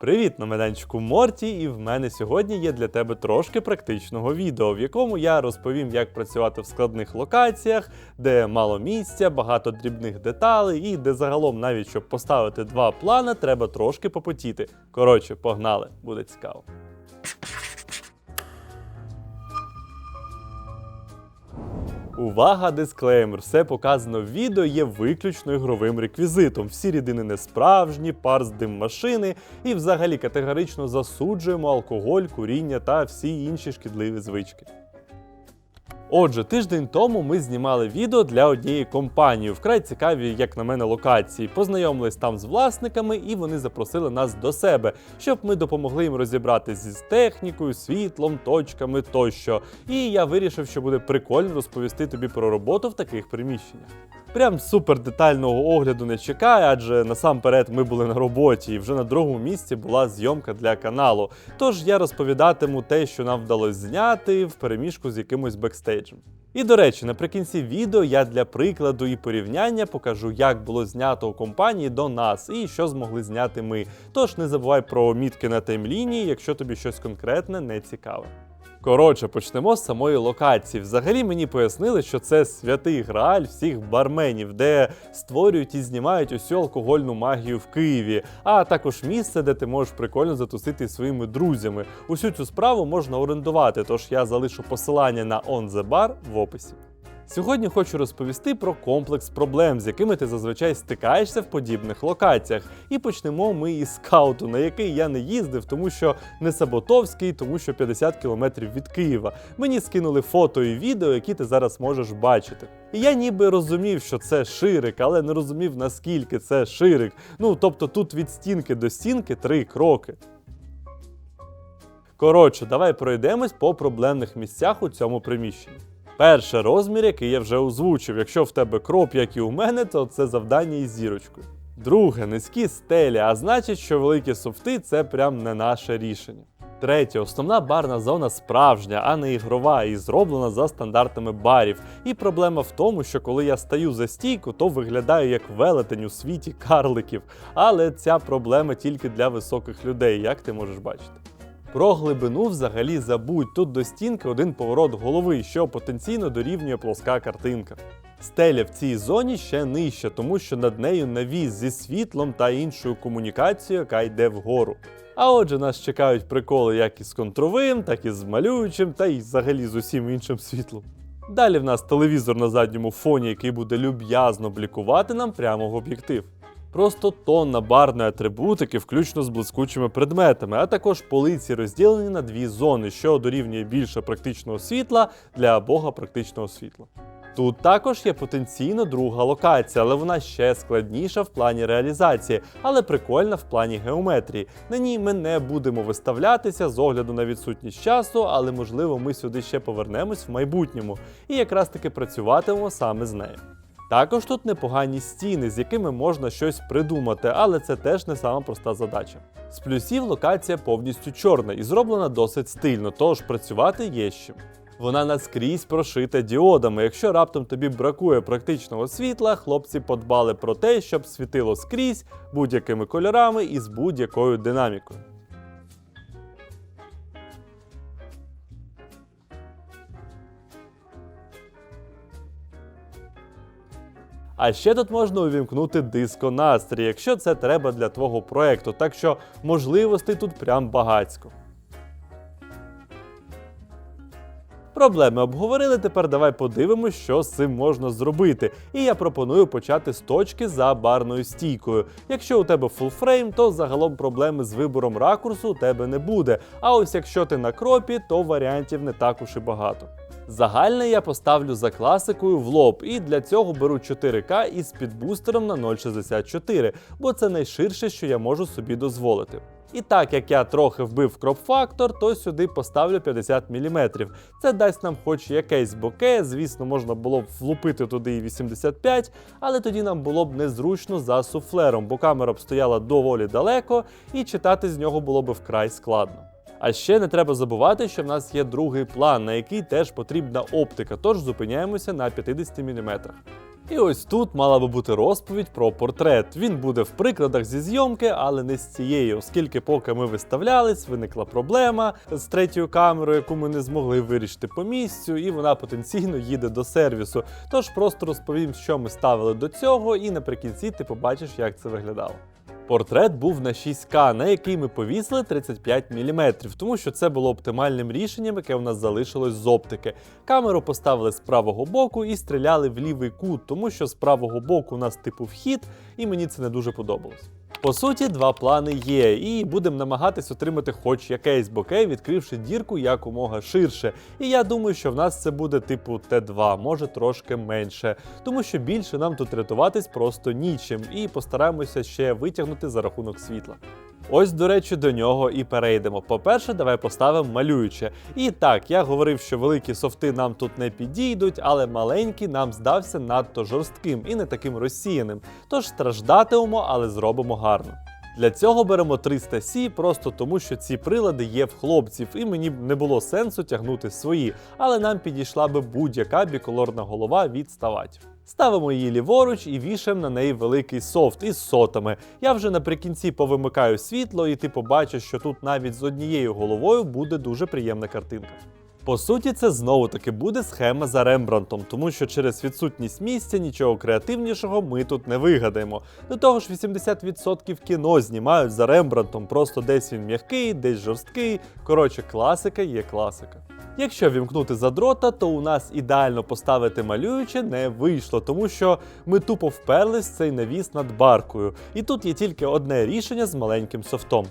Привіт на майданчику Морті, і в мене сьогодні є для тебе трошки практичного відео, в якому я розповім, як працювати в складних локаціях, де мало місця, багато дрібних деталей, і де загалом, навіть щоб поставити два плани, треба трошки попотіти. Коротше, погнали, буде цікаво. Увага, дисклеймер! Все показано в відео є виключно ігровим реквізитом. Всі рідини не справжні, пар з дим машини і взагалі категорично засуджуємо алкоголь, куріння та всі інші шкідливі звички. Отже, тиждень тому ми знімали відео для однієї компанії, вкрай цікаві, як на мене, локації. Познайомились там з власниками, і вони запросили нас до себе, щоб ми допомогли їм розібратися з технікою, світлом, точками тощо. І я вирішив, що буде прикольно розповісти тобі про роботу в таких приміщеннях. Прям супер детального огляду не чекає, адже насамперед ми були на роботі, і вже на другому місці була зйомка для каналу. Тож я розповідатиму те, що нам вдалося зняти в переміжку з якимось бекстейджем. І до речі, наприкінці відео я для прикладу і порівняння покажу, як було знято у компанії до нас і що змогли зняти ми. Тож не забувай про мітки на таймлінії, якщо тобі щось конкретне не цікаве. Коротше, почнемо з самої локації. Взагалі мені пояснили, що це святий грааль всіх барменів, де створюють і знімають усю алкогольну магію в Києві, а також місце, де ти можеш прикольно затусити своїми друзями. Усю цю справу можна орендувати, тож я залишу посилання на On The Bar в описі. Сьогодні хочу розповісти про комплекс проблем, з якими ти зазвичай стикаєшся в подібних локаціях. І почнемо ми із скауту, на який я не їздив, тому що не Саботовський, тому що 50 кілометрів від Києва. Мені скинули фото і відео, які ти зараз можеш бачити. І я ніби розумів, що це ширик, але не розумів наскільки це ширик. Ну тобто тут від стінки до стінки три кроки. Коротше, давай пройдемось по проблемних місцях у цьому приміщенні. Перше розмір, який я вже озвучив. Якщо в тебе кроп, як і у мене, то це завдання із зірочкою. Друге, низькі стелі, а значить, що великі софти це прям не наше рішення. Третє, основна барна зона справжня, а не ігрова, і зроблена за стандартами барів. І проблема в тому, що коли я стаю за стійку, то виглядаю як велетень у світі карликів. Але ця проблема тільки для високих людей, як ти можеш бачити. Про глибину взагалі забудь. Тут до стінки один поворот голови, що потенційно дорівнює плоска картинка. Стеля в цій зоні ще нижча, тому що над нею навіс зі світлом та іншою комунікацією, яка йде вгору. А отже, нас чекають приколи як із контровим, так і з малюючим, та й взагалі з усім іншим світлом. Далі в нас телевізор на задньому фоні, який буде люб'язно блікувати нам прямо в об'єктив. Просто тонна барної атрибутики, включно з блискучими предметами, а також полиці розділені на дві зони, що дорівнює більше практичного світла для бога практичного світла. Тут також є потенційно друга локація, але вона ще складніша в плані реалізації, але прикольна в плані геометрії. На ній ми не будемо виставлятися з огляду на відсутність часу, але можливо ми сюди ще повернемось в майбутньому і якраз таки працюватимемо саме з нею. Також тут непогані стіни, з якими можна щось придумати, але це теж не сама проста задача. З плюсів локація повністю чорна і зроблена досить стильно, тож працювати є з чим. Вона наскрізь прошита діодами. Якщо раптом тобі бракує практичного світла, хлопці подбали про те, щоб світило скрізь будь-якими кольорами і з будь-якою динамікою. А ще тут можна увімкнути диско настрій, якщо це треба для твого проекту, так що можливостей тут прям багацько. Проблеми обговорили. Тепер давай подивимось, що з цим можна зробити. І я пропоную почати з точки за барною стійкою. Якщо у тебе фулфрейм, то загалом проблеми з вибором ракурсу у тебе не буде. А ось якщо ти на кропі, то варіантів не так уж і багато. Загальне я поставлю за класикою в лоб, і для цього беру 4К із підбустером на 0,64, бо це найширше, що я можу собі дозволити. І так як я трохи вбив кроп-фактор, то сюди поставлю 50 мм. Це дасть нам хоч якесь боке, звісно, можна було б влупити туди і 85, але тоді нам було б незручно за суфлером, бо камера б стояла доволі далеко, і читати з нього було б вкрай складно. А ще не треба забувати, що в нас є другий план, на який теж потрібна оптика, тож зупиняємося на 50 мм. І ось тут мала би бути розповідь про портрет. Він буде в прикладах зі зйомки, але не з цієї, оскільки поки ми виставлялись, виникла проблема з третьою камерою, яку ми не змогли вирішити по місцю, і вона потенційно їде до сервісу. Тож просто розповім, що ми ставили до цього, і наприкінці ти побачиш, як це виглядало. Портрет був на 6К, на який ми повісили 35 мм, тому що це було оптимальним рішенням, яке в нас залишилось з оптики. Камеру поставили з правого боку і стріляли в лівий кут, тому що з правого боку у нас типу вхід, і мені це не дуже подобалось. По суті, два плани є, і будемо намагатись отримати хоч якесь боке, відкривши дірку якомога ширше. І я думаю, що в нас це буде типу Т2, може трошки менше, тому що більше нам тут рятуватись просто нічим, і постараємося ще витягнути за рахунок світла. Ось, до речі, до нього і перейдемо. По-перше, давай поставимо малююче. І так, я говорив, що великі софти нам тут не підійдуть, але маленький нам здався надто жорстким і не таким розсіяним. Тож страждатимемо, але зробимо гарно. Для цього беремо 300C просто тому, що ці прилади є в хлопців, і мені б не було сенсу тягнути свої, але нам підійшла би будь-яка біколорна голова від ставатів. Ставимо її ліворуч і вішаємо на неї великий софт із сотами. Я вже наприкінці повимикаю світло, і ти побачиш, що тут навіть з однією головою буде дуже приємна картинка. По суті, це знову таки буде схема за Рембрандтом, тому що через відсутність місця нічого креативнішого ми тут не вигадаємо. До того ж, 80% кіно знімають за Рембрандтом, просто десь він м'який, десь жорсткий. Коротше, класика є класика. Якщо вімкнути задрота, то у нас ідеально поставити малююче не вийшло, тому що ми тупо вперлись в цей навіс над баркою. І тут є тільки одне рішення з маленьким софтом.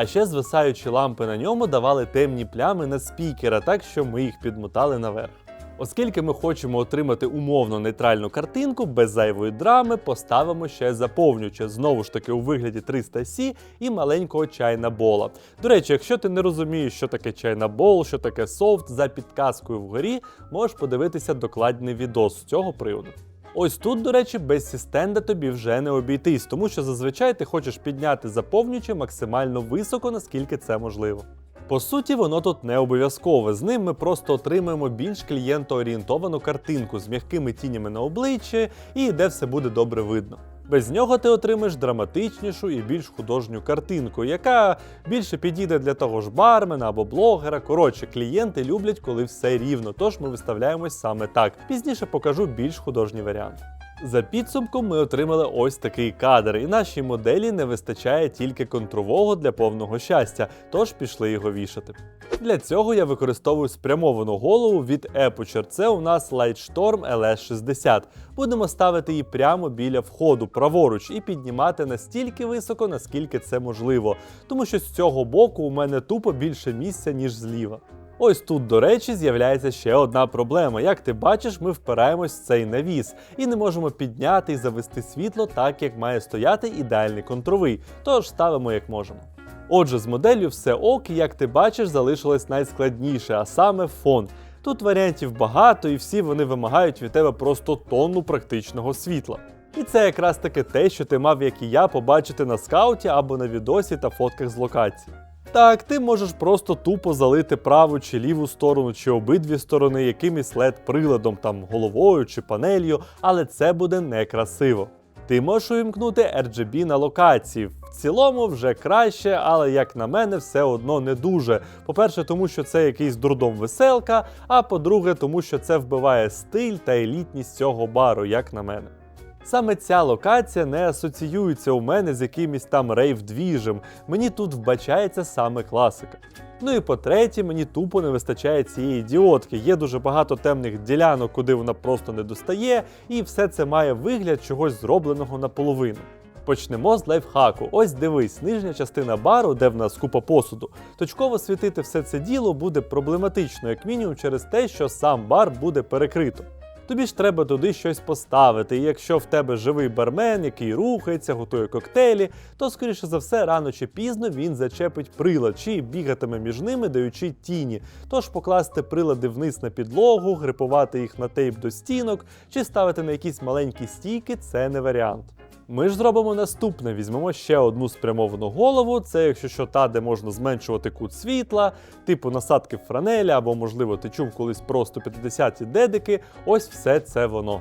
А ще звисаючі лампи на ньому давали темні плями на спікера, так що ми їх підмотали наверх. Оскільки ми хочемо отримати умовно нейтральну картинку без зайвої драми, поставимо ще заповнююче, знову ж таки у вигляді 300C і маленького чайна бола. До речі, якщо ти не розумієш, що таке чайна бол, що таке софт, за підказкою вгорі можеш подивитися докладний відос з цього приводу. Ось тут, до речі, без сістенда тобі вже не обійтись, тому що зазвичай ти хочеш підняти заповнюючи максимально високо, наскільки це можливо. По суті, воно тут не обов'язкове. З ним ми просто отримаємо більш клієнтоорієнтовану картинку з м'якими тінями на обличчі і де все буде добре видно. Без нього ти отримаєш драматичнішу і більш художню картинку, яка більше підійде для того ж бармена або блогера. Коротше, клієнти люблять, коли все рівно, тож ми виставляємось саме так. Пізніше покажу більш художній варіант. За підсумком ми отримали ось такий кадр, і нашій моделі не вистачає тільки контрового для повного щастя, тож пішли його вішати. Для цього я використовую спрямовану голову від Aputure. Це у нас Lightstorm LS60. Будемо ставити її прямо біля входу, праворуч, і піднімати настільки високо, наскільки це можливо, тому що з цього боку у мене тупо більше місця, ніж зліва. Ось тут, до речі, з'являється ще одна проблема. Як ти бачиш, ми впираємось в цей навіс і не можемо підняти і завести світло так, як має стояти ідеальний контровий, тож ставимо як можемо. Отже, з моделлю все ок, і як ти бачиш, залишилось найскладніше, а саме фон. Тут варіантів багато, і всі вони вимагають від тебе просто тонну практичного світла. І це якраз таки те, що ти мав, як і я, побачити на скауті або на відосі та фотках з локації. Так, ти можеш просто тупо залити праву чи ліву сторону, чи обидві сторони якимось led приладом, там головою чи панелью, але це буде некрасиво. Ти можеш увімкнути RGB на локації. В цілому вже краще, але як на мене, все одно не дуже. По-перше, тому що це якийсь дурдом веселка, а по-друге, тому що це вбиває стиль та елітність цього бару, як на мене. Саме ця локація не асоціюється у мене з якимось там рейв-двіжем. Мені тут вбачається саме класика. Ну і по-третє, мені тупо не вистачає цієї діодки. Є дуже багато темних ділянок, куди вона просто не достає, і все це має вигляд чогось зробленого наполовину. Почнемо з лайфхаку. Ось дивись, нижня частина бару, де в нас купа посуду. Точково світити все це діло буде проблематично, як мінімум через те, що сам бар буде перекрито. Тобі ж треба туди щось поставити, і якщо в тебе живий бармен, який рухається, готує коктейлі, то скоріше за все, рано чи пізно він зачепить прилад чи бігатиме між ними, даючи тіні. Тож покласти прилади вниз на підлогу, грипувати їх на тейп до стінок чи ставити на якісь маленькі стійки це не варіант. Ми ж зробимо наступне: візьмемо ще одну спрямовану голову. Це якщо що та, де можна зменшувати кут світла, типу насадки франеля, або, можливо, ти чув колись просто 50-ті дедики. Ось все це воно.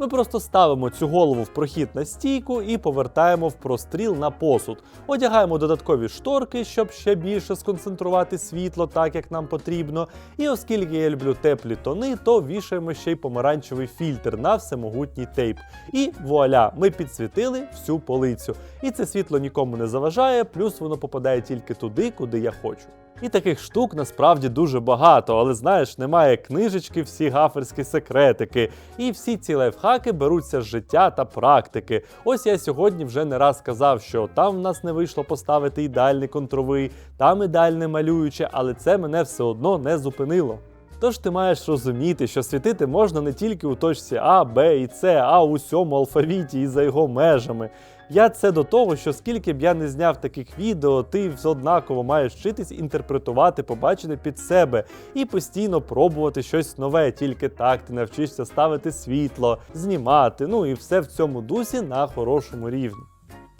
Ми просто ставимо цю голову в прохід на стійку і повертаємо в простріл на посуд. Одягаємо додаткові шторки, щоб ще більше сконцентрувати світло, так як нам потрібно. І оскільки я люблю теплі тони, то вішаємо ще й помаранчевий фільтр на всемогутній тейп. І вуаля, ми підсвітили всю полицю. І це світло нікому не заважає, плюс воно попадає тільки туди, куди я хочу. І таких штук насправді дуже багато, але знаєш, немає книжечки, всі гаферські секретики. І всі ці лайфхаки беруться з життя та практики. Ось я сьогодні вже не раз казав, що там в нас не вийшло поставити ідеальний контровий, там ідеальне малююче, але це мене все одно не зупинило. Тож ти маєш розуміти, що світити можна не тільки у точці А, Б і С, а у всьому алфавіті і за його межами. Я це до того, що скільки б я не зняв таких відео, ти все однаково маєш вчитись інтерпретувати, побачене під себе і постійно пробувати щось нове. Тільки так ти навчишся ставити світло, знімати, ну і все в цьому дусі на хорошому рівні.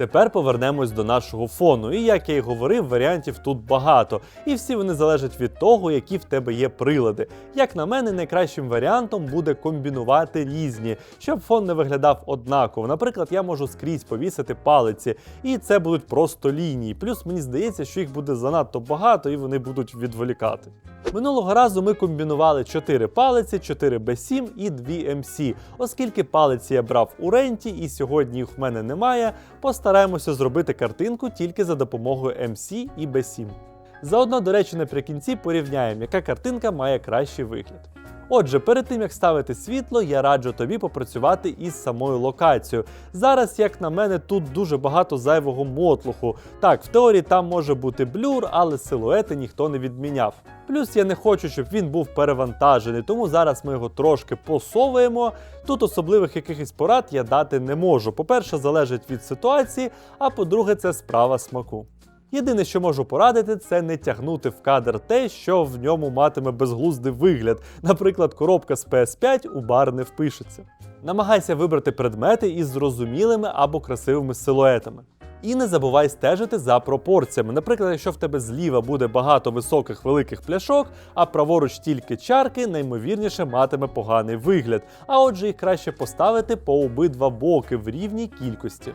Тепер повернемось до нашого фону. І як я й говорив, варіантів тут багато, і всі вони залежать від того, які в тебе є прилади. Як на мене, найкращим варіантом буде комбінувати різні, щоб фон не виглядав однаково. Наприклад, я можу скрізь повісити палиці, і це будуть просто лінії. Плюс мені здається, що їх буде занадто багато і вони будуть відволікати. Минулого разу ми комбінували 4 палиці, 4 B7 і 2 MC. Оскільки палиці я брав у ренті і сьогодні їх в мене немає, постараємося зробити картинку тільки за допомогою MC і B7. Заодно, до речі, наприкінці порівняємо, яка картинка має кращий вигляд. Отже, перед тим як ставити світло, я раджу тобі попрацювати із самою локацією. Зараз, як на мене, тут дуже багато зайвого мотлуху. Так, в теорії там може бути блюр, але силуети ніхто не відміняв. Плюс я не хочу, щоб він був перевантажений, тому зараз ми його трошки посовуємо. Тут особливих якихось порад я дати не можу. По-перше, залежить від ситуації, а по-друге, це справа смаку. Єдине, що можу порадити, це не тягнути в кадр те, що в ньому матиме безглуздий вигляд. Наприклад, коробка з PS5 у бар не впишеться. Намагайся вибрати предмети із зрозумілими або красивими силуетами. І не забувай стежити за пропорціями. Наприклад, якщо в тебе зліва буде багато високих великих пляшок, а праворуч тільки чарки, наймовірніше матиме поганий вигляд. А отже, їх краще поставити по обидва боки в рівній кількості.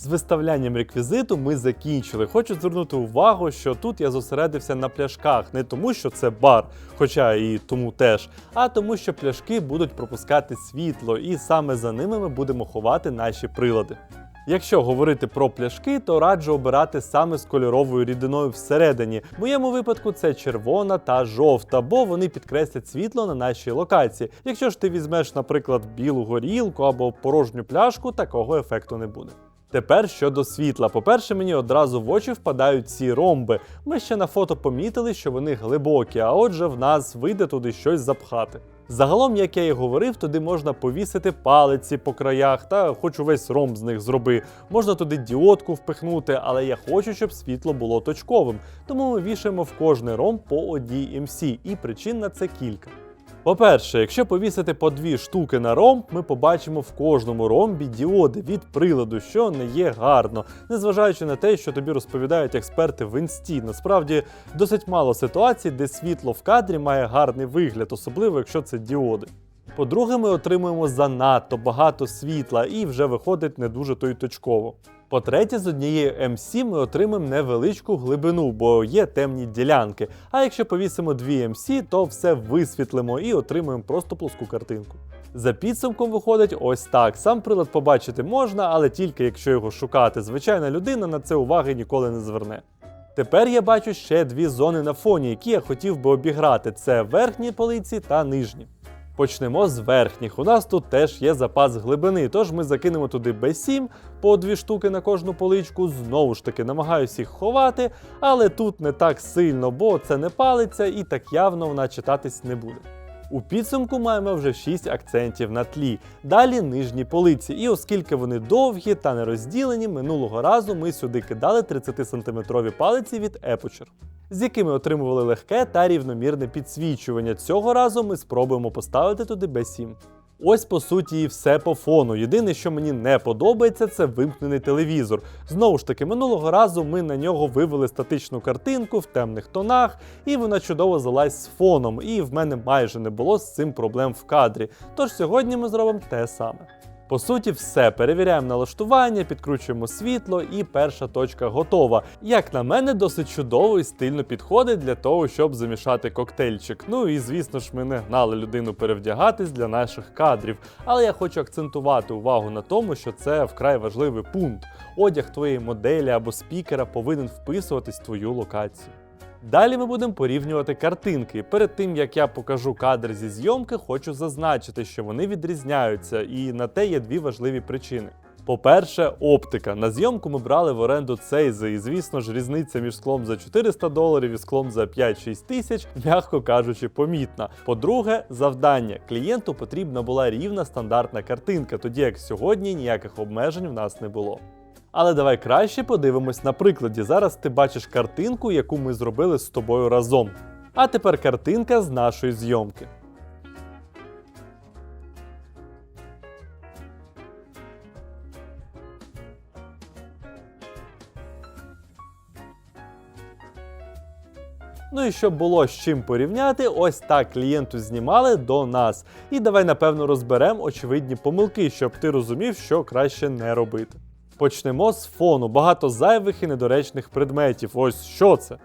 З виставлянням реквізиту ми закінчили. Хочу звернути увагу, що тут я зосередився на пляшках, не тому, що це бар, хоча і тому теж, а тому, що пляшки будуть пропускати світло, і саме за ними ми будемо ховати наші прилади. Якщо говорити про пляшки, то раджу обирати саме з кольоровою рідиною всередині. В моєму випадку це червона та жовта, бо вони підкреслять світло на нашій локації. Якщо ж ти візьмеш, наприклад, білу горілку або порожню пляшку, такого ефекту не буде. Тепер щодо світла. По-перше, мені одразу в очі впадають ці ромби. Ми ще на фото помітили, що вони глибокі, а отже, в нас вийде туди щось запхати. Загалом, як я і говорив, туди можна повісити палиці по краях та хоч увесь ромб з них зроби. Можна туди діодку впихнути, але я хочу, щоб світло було точковим. Тому ми вішаємо в кожний ромб по одній MC, і причин на це кілька. По-перше, якщо повісити по дві штуки на ромб, ми побачимо в кожному ромбі діоди від приладу, що не є гарно, незважаючи на те, що тобі розповідають експерти в інсті. Насправді досить мало ситуацій, де світло в кадрі має гарний вигляд, особливо якщо це діоди. По-друге, ми отримуємо занадто багато світла і вже виходить не дуже то й точково. По-третє, з однієї MC ми отримаємо невеличку глибину, бо є темні ділянки. А якщо повісимо дві MC, то все висвітлимо і отримуємо просто плоску картинку. За підсумком виходить ось так. Сам прилад побачити можна, але тільки якщо його шукати. Звичайна людина на це уваги ніколи не зверне. Тепер я бачу ще дві зони на фоні, які я хотів би обіграти: це верхні полиці та нижні. Почнемо з верхніх. У нас тут теж є запас глибини, тож ми закинемо туди B7 по дві штуки на кожну поличку. Знову ж таки, намагаюся їх ховати, але тут не так сильно, бо це не палиться і так явно вона читатись не буде. У підсумку маємо вже 6 акцентів на тлі. Далі нижні полиці. І оскільки вони довгі та не розділені, минулого разу ми сюди кидали 30-сантиметрові палиці від Aperture, з якими отримували легке та рівномірне підсвічування. Цього разу ми спробуємо поставити туди B7. Ось по суті і все по фону. Єдине, що мені не подобається, це вимкнений телевізор. Знову ж таки, минулого разу ми на нього вивели статичну картинку в темних тонах, і вона чудово залазь з фоном. І в мене майже не було з цим проблем в кадрі. Тож сьогодні ми зробимо те саме. По суті, все. Перевіряємо налаштування, підкручуємо світло, і перша точка готова. Як на мене, досить чудово і стильно підходить для того, щоб замішати коктейльчик. Ну і звісно ж, ми не гнали людину перевдягатись для наших кадрів. Але я хочу акцентувати увагу на тому, що це вкрай важливий пункт. Одяг твоєї моделі або спікера повинен вписуватись в твою локацію. Далі ми будемо порівнювати картинки. Перед тим як я покажу кадр зі зйомки, хочу зазначити, що вони відрізняються, і на те є дві важливі причини. По-перше, оптика. На зйомку ми брали в оренду цейзи, і звісно ж, різниця між склом за 400 доларів і склом за 5-6 тисяч, м'яко кажучи, помітна. По-друге, завдання. Клієнту потрібна була рівна стандартна картинка, тоді як сьогодні ніяких обмежень в нас не було. Але давай краще подивимось на прикладі. Зараз ти бачиш картинку, яку ми зробили з тобою разом. А тепер картинка з нашої зйомки. Ну і щоб було з чим порівняти, ось так клієнту знімали до нас. І давай напевно розберемо очевидні помилки, щоб ти розумів, що краще не робити. Почнемо з фону. Багато зайвих і недоречних предметів. Ось що це.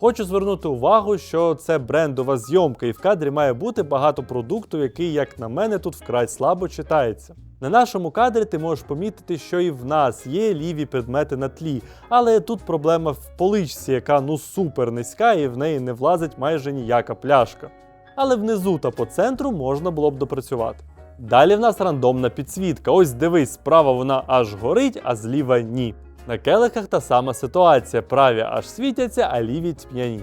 Хочу звернути увагу, що це брендова зйомка, і в кадрі має бути багато продукту, який, як на мене, тут вкрай слабо читається. На нашому кадрі ти можеш помітити, що і в нас є ліві предмети на тлі, але тут проблема в поличці, яка ну супер низька, і в неї не влазить майже ніяка пляшка. Але внизу та по центру можна було б допрацювати. Далі в нас рандомна підсвітка. Ось дивись, справа вона аж горить, а зліва ні. На келихах та сама ситуація. Праві аж світяться, а ліві тьмяні.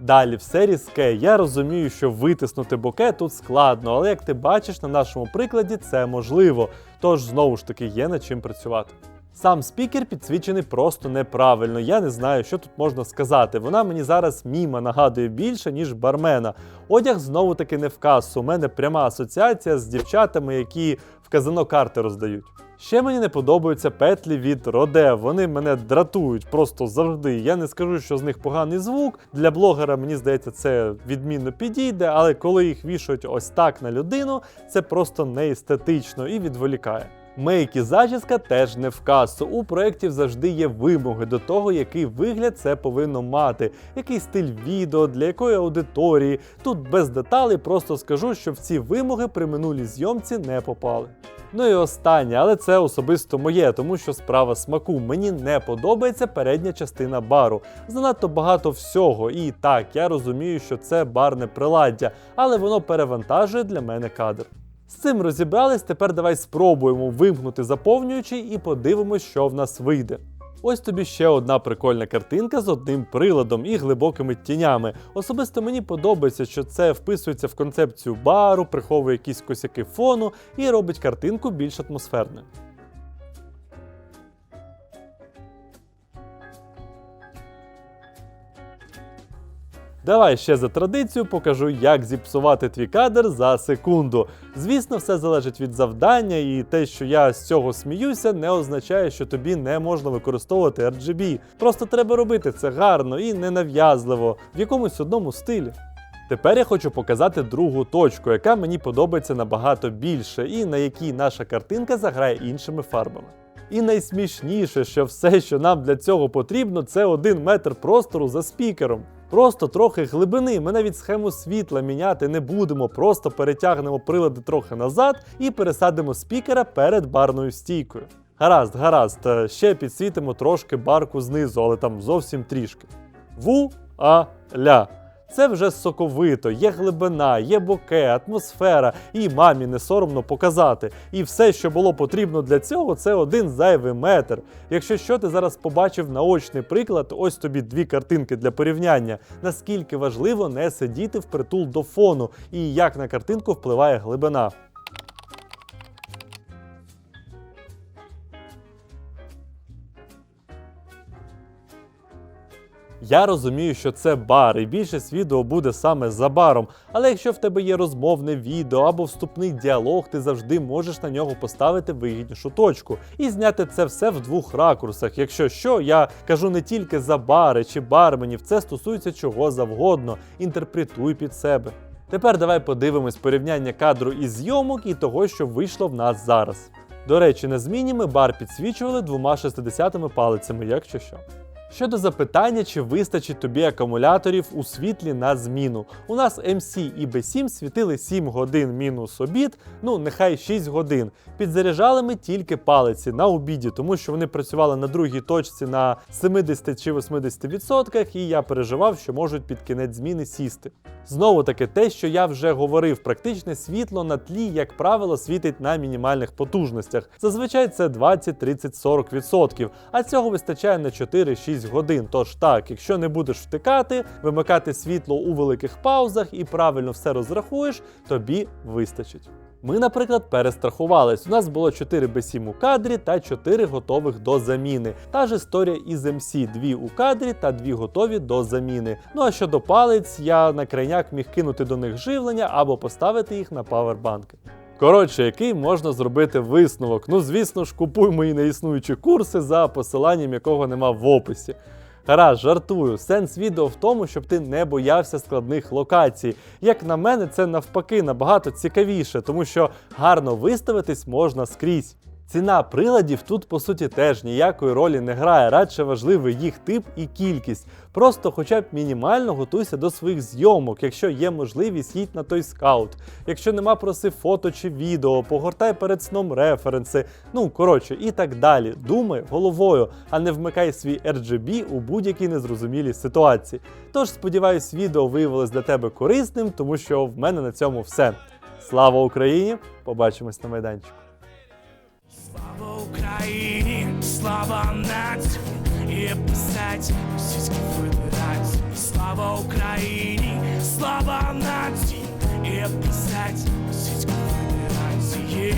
Далі все різке. Я розумію, що витиснути боке тут складно, але як ти бачиш на нашому прикладі, це можливо. Тож знову ж таки є над чим працювати. Сам спікер підсвічений просто неправильно. Я не знаю, що тут можна сказати. Вона мені зараз міма нагадує більше, ніж бармена. Одяг знову таки не в касу. У мене пряма асоціація з дівчатами, які в казино карти роздають. Ще мені не подобаються петлі від Роде. Вони мене дратують просто завжди. Я не скажу, що з них поганий звук. Для блогера, мені здається, це відмінно підійде, але коли їх вішають ось так на людину, це просто неестетично і відволікає. Мейк і зачіска теж не в касу. У проєктів завжди є вимоги до того, який вигляд це повинно мати, який стиль відео, для якої аудиторії. Тут без деталей просто скажу, що в ці вимоги при минулій зйомці не попали. Ну і останнє, але це особисто моє, тому що справа смаку. Мені не подобається передня частина бару. Занадто багато всього. І так, я розумію, що це барне приладдя, але воно перевантажує для мене кадр. З цим розібрались, тепер давай спробуємо вимкнути заповнюючий і подивимось, що в нас вийде. Ось тобі ще одна прикольна картинка з одним приладом і глибокими тінями. Особисто мені подобається, що це вписується в концепцію бару, приховує якісь косяки фону і робить картинку більш атмосферною. Давай ще за традицію покажу, як зіпсувати твій кадр за секунду. Звісно, все залежить від завдання, і те, що я з цього сміюся, не означає, що тобі не можна використовувати RGB. Просто треба робити це гарно і ненав'язливо, в якомусь одному стилі. Тепер я хочу показати другу точку, яка мені подобається набагато більше, і на якій наша картинка заграє іншими фарбами. І найсмішніше, що все, що нам для цього потрібно, це один метр простору за спікером. Просто трохи глибини. Ми навіть схему світла міняти не будемо. Просто перетягнемо прилади трохи назад і пересадимо спікера перед барною стійкою. Гаразд, гаразд, е, ще підсвітимо трошки барку знизу, але там зовсім трішки. Ву-а-ля. Це вже соковито, є глибина, є боке, атмосфера, і мамі не соромно показати. І все, що було потрібно для цього, це один зайвий метр. Якщо що ти зараз побачив наочний приклад, ось тобі дві картинки для порівняння, наскільки важливо не сидіти впритул до фону і як на картинку впливає глибина. Я розумію, що це бар, і більшість відео буде саме за баром. Але якщо в тебе є розмовне відео або вступний діалог, ти завжди можеш на нього поставити вигіднішу точку і зняти це все в двох ракурсах. Якщо що, я кажу не тільки за бари чи барменів, це стосується чого завгодно. Інтерпретуй під себе. Тепер давай подивимось порівняння кадру із зйомок і того, що вийшло в нас зараз. До речі, на зміні ми бар підсвічували двома 60 палицями, якщо що. Щодо запитання, чи вистачить тобі акумуляторів у світлі на зміну. У нас MC і B7 світили 7 годин мінус обід, ну нехай 6 годин. Підзаряджали ми тільки палиці на обіді, тому що вони працювали на другій точці на 70 чи 80%, і я переживав, що можуть під кінець зміни сісти. Знову таки, те, що я вже говорив, практичне світло на тлі, як правило, світить на мінімальних потужностях. Зазвичай це 20, 30, 40%, а цього вистачає на 4-6 годин. Тож так, якщо не будеш втикати, вимикати світло у великих паузах і правильно все розрахуєш, тобі вистачить. Ми, наприклад, перестрахувались. У нас було 4 B7 у кадрі та 4 готових до заміни. Та ж історія із MC, 2 у кадрі та 2 готові до заміни. Ну а щодо палець, я на крайняк міг кинути до них живлення або поставити їх на павербанки. Коротше, який можна зробити висновок? Ну, звісно ж, купуй мої неіснуючі курси за посиланням якого нема в описі. Гаразд, жартую. Сенс відео в тому, щоб ти не боявся складних локацій. Як на мене, це навпаки набагато цікавіше, тому що гарно виставитись можна скрізь. Ціна приладів тут по суті теж ніякої ролі не грає, радше важливий їх тип і кількість. Просто хоча б мінімально готуйся до своїх зйомок, якщо є можливість їдь на той скаут. Якщо нема проси фото чи відео, погортай перед сном референси. Ну коротше, і так далі. Думай головою, а не вмикай свій RGB у будь-якій незрозумілій ситуації. Тож сподіваюсь, відео виявилось для тебе корисним, тому що в мене на цьому все. Слава Україні! Побачимось на майданчику. Слава Україні, слава нації, і писать Російській Федерації. Слава Україні, слава нації, і писать Російській Федерації.